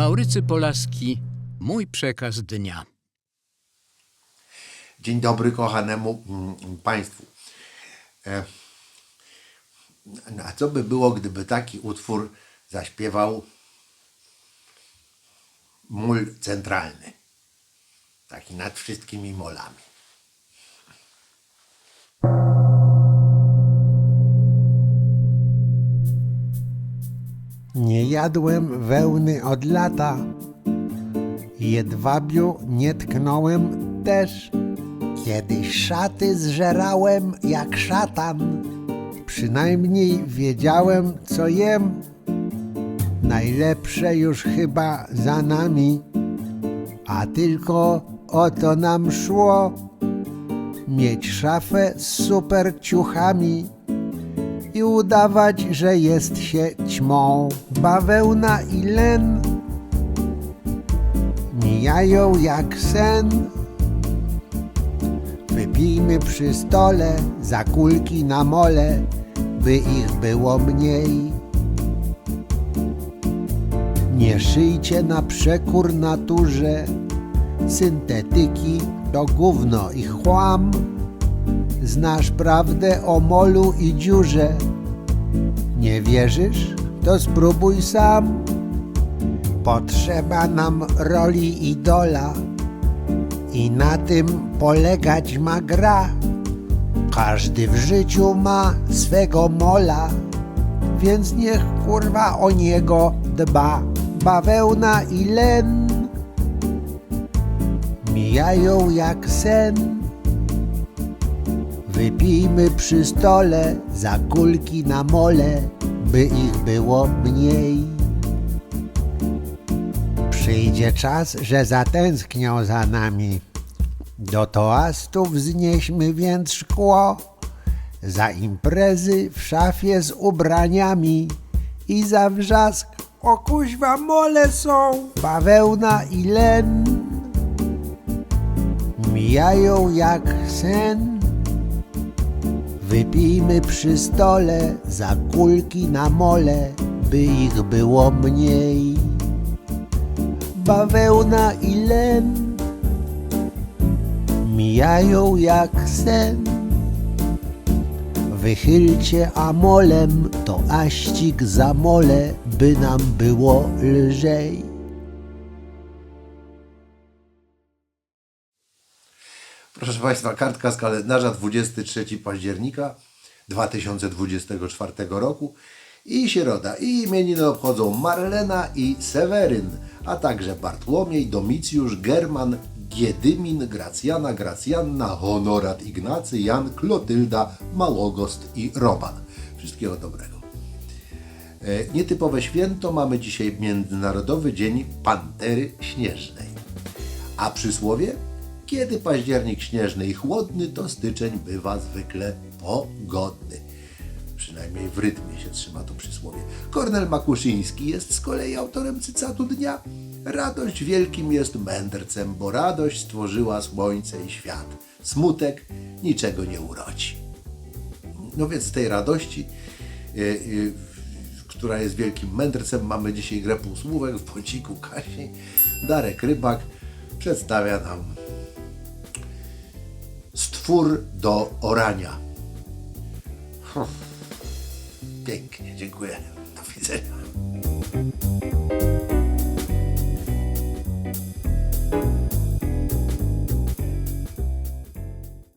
Maurycy Polaski, mój przekaz dnia. Dzień dobry kochanemu mm, Państwu. E, A co by było, gdyby taki utwór zaśpiewał mól centralny? Taki nad wszystkimi molami. Nie jadłem wełny od lata, jedwabiu nie tknąłem też. Kiedyś szaty zżerałem jak szatan, przynajmniej wiedziałem co jem. Najlepsze już chyba za nami, a tylko o to nam szło. Mieć szafę z super ciuchami i udawać, że jest się ćmą. Bawełna i len mijają jak sen. Wypijmy przy stole za kulki na mole, by ich było mniej. Nie szyjcie na przekór naturze, syntetyki to gówno i chłam. Znasz prawdę o molu i dziurze. Nie wierzysz? To spróbuj sam. Potrzeba nam roli idola i na tym polegać ma gra. Każdy w życiu ma swego mola, więc niech kurwa o niego dba. Bawełna i len mijają jak sen. Wypijmy przy stole za kulki na mole, by ich było mniej. Przyjdzie czas, że zatęsknią za nami. Do toastów wznieśmy więc szkło, za imprezy w szafie z ubraniami i za wrzask o kuźwa mole są, bawełna i len. Mijają jak sen. Wypijmy przy stole za kulki na mole, by ich było mniej. Bawełna i len mijają jak sen. Wychylcie amolem to aścik za mole, by nam było lżej. Proszę Państwa, kartka z kalendarza 23 października 2024 roku i środa. I imieniny obchodzą Marlena i Seweryn, a także Bartłomiej, Domicjusz, German, Giedymin, Gracjana, Gracjanna, Honorat, Ignacy, Jan, Klotylda, Małogost i Roman. Wszystkiego dobrego. E, Nietypowe święto mamy dzisiaj Międzynarodowy Dzień Pantery Śnieżnej. A przysłowie? Kiedy październik śnieżny i chłodny, to styczeń bywa zwykle pogodny. Przynajmniej w rytmie się trzyma to przysłowie. Kornel Makuszyński jest z kolei autorem cytatu dnia. Radość wielkim jest mędrcem, bo radość stworzyła słońce i świat. Smutek niczego nie urodzi. No więc z tej radości, y, y, która jest wielkim mędrcem, mamy dzisiaj grę półsłówek w bąciku Kasi. Darek Rybak przedstawia nam stwór do orania. Pięknie, dziękuję. Do widzenia.